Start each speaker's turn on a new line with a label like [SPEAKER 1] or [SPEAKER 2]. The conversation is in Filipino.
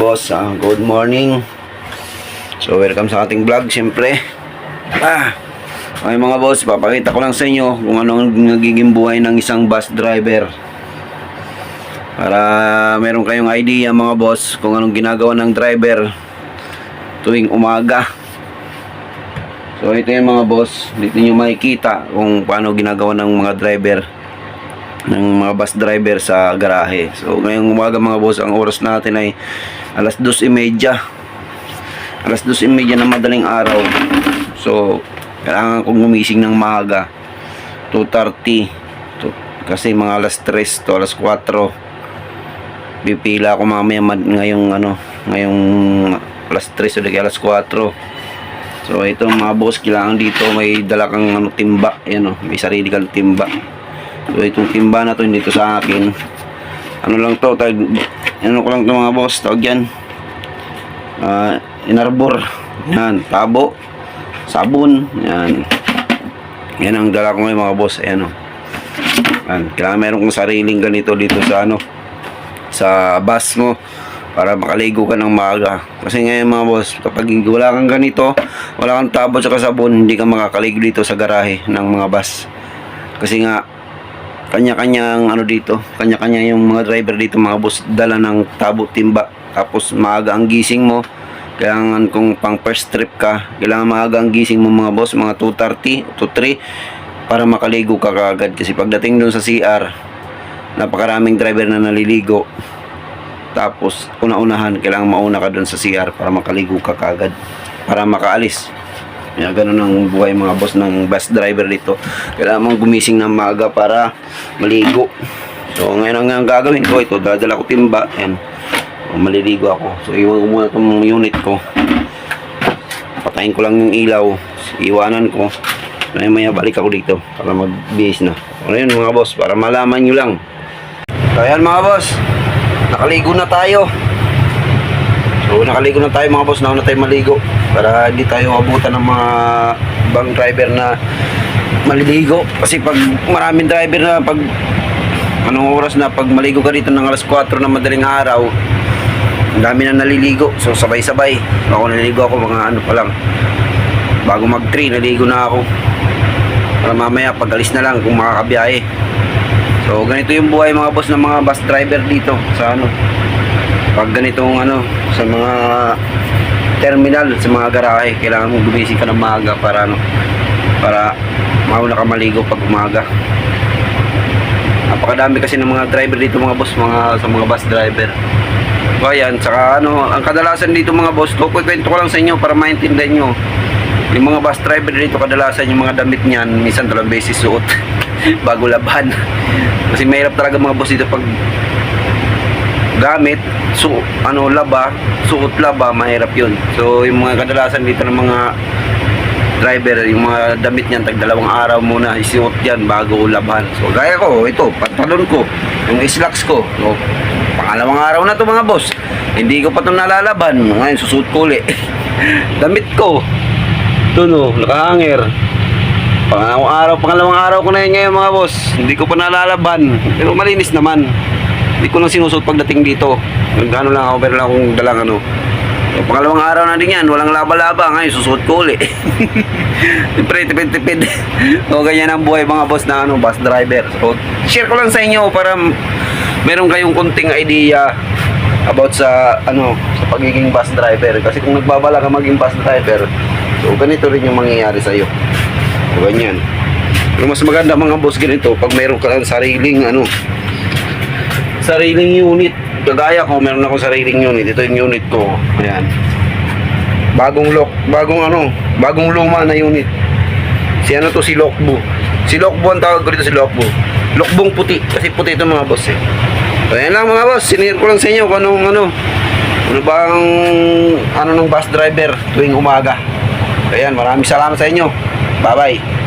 [SPEAKER 1] Boss, ah, good morning. So, welcome sa ating vlog, siyempre. Ah, ay mga boss, papakita ko lang sa inyo kung ano ang nagiging buhay ng isang bus driver. Para meron kayong idea mga boss kung anong ginagawa ng driver tuwing umaga. So, ito yung mga boss, dito nyo makikita kung paano ginagawa ng mga driver ng mga bus driver sa garahe. So ngayong umaga mga boss, ang oras natin ay alas 2.30. Alas 2.30 na madaling araw. So kailangan kong gumising ng maaga. 2.30. To, kasi mga alas 3 to alas 4. Pipila ako mamaya ngayong ano, ngayong alas 3 o alas 4. So ito mga boss, kailangan dito may dala kang ano, timba. Yan o, may sarili kang timba. So itong timba na to hindi to sa akin. Ano lang to, tag ano ko lang to mga boss, tawag yan. Ah, inarbor. Yan, tabo. Sabon. Yan. Yan ang dala ko ngayon mga boss. Ayan o. Yan. Kailangan meron kong sariling ganito dito sa ano sa bus mo para makaligo ka ng maaga. Kasi ngayon mga boss, kapag wala kang ganito, wala kang tabo at sabon, hindi ka makakaligo dito sa garahe ng mga bus. Kasi nga, kanya-kanyang ano dito, kanya-kanya yung mga driver dito mga boss dala ng tabo timba. Tapos maaga ang gising mo. Kailangan kung pang first trip ka, kailangan maaga ang gising mo mga boss, mga 2.30 to 3 para makaligo ka kaagad. Kasi pagdating dun sa CR, napakaraming driver na naliligo. Tapos una-unahan, kailangan mauna ka dun sa CR para makaligo ka kaagad. Para makaalis. Kaya ganun ang buhay mga boss ng bus driver dito. Kailangan mong gumising ng maaga para maligo. So ngayon ang, gagawin ko ito, dadala ko timba. Yan. O, maliligo ako. So iwan ko muna itong unit ko. Patayin ko lang yung ilaw. Iwanan ko. Maya maya balik ako dito para mag-base na. Ano yun mga boss, para malaman nyo lang. So ayan mga boss, nakaligo na tayo. So nakaligo na tayo mga boss, nauna tayo maligo para hindi tayo abutan ng mga ibang driver na maliligo. Kasi pag maraming driver na pag anong oras na pag maligo ka dito ng alas 4 na madaling araw, ang dami na naliligo. So sabay-sabay. Ako naliligo ako mga ano pa lang. Bago mag 3, naligo na ako. Para mamaya pag alis na lang kung makakabiyahe. So ganito yung buhay mga boss ng mga bus driver dito sa ano. Pag ganitong ano sa mga terminal, sa mga garahe, kailangan mo gumising ka ng maaga para ano para mauna ka maligo pag umaga. Napakadami kasi ng mga driver dito mga boss, mga sa mga bus driver. So ayan, saka ano, ang kadalasan dito mga boss, to kwento ko lang sa inyo para maintindihan nyo. Yung mga bus driver dito kadalasan yung mga damit niyan, minsan dalawang beses suot bago laban. Kasi mahirap talaga mga boss dito pag gamit, su ano laba, suot laba, mahirap 'yun. So yung mga kadalasan dito ng mga driver, yung mga damit niyan tag dalawang araw muna isuot yan bago laban. So gaya ko, ito, pantalon ko, yung slacks ko. So, pangalawang araw na to mga boss. Hindi ko pa ito nalalaban. Ngayon susuot ko uli. damit ko. Ito no, nakahanger. Pangalawang araw, pangalawang araw ko na yun ngayon mga boss. Hindi ko pa nalalaban. Pero malinis naman. Hindi ko lang sinusuot pagdating dito. Nagano lang ako, pero lang akong dalang ano. So, pangalawang araw na din yan, walang laba-laba. Ngayon, susuot ko uli. Siyempre, tipid-tipid. o, ganyan ang buhay mga boss na ano, bus driver. So, share ko lang sa inyo para meron kayong kunting idea about sa ano sa pagiging bus driver kasi kung nagbabala ka maging bus driver so ganito rin yung mangyayari sa iyo ganyan pero mas maganda mga boss ganito pag meron ka ng sariling ano sariling unit. Kagaya ko meron ako sariling unit. Ito yung unit ko. Ayan. Bagong lock bagong ano bagong luma na unit. Si ano to si Lokbo. Si Lokbo ang tawag ko dito si Lokbo. Lokbong puti kasi puti ito mga boss eh. So ayan lang mga boss. Sinir ko lang sa inyo kung anong ano ano bang ano ng bus driver tuwing umaga. Ayan maraming salamat sa inyo. Bye bye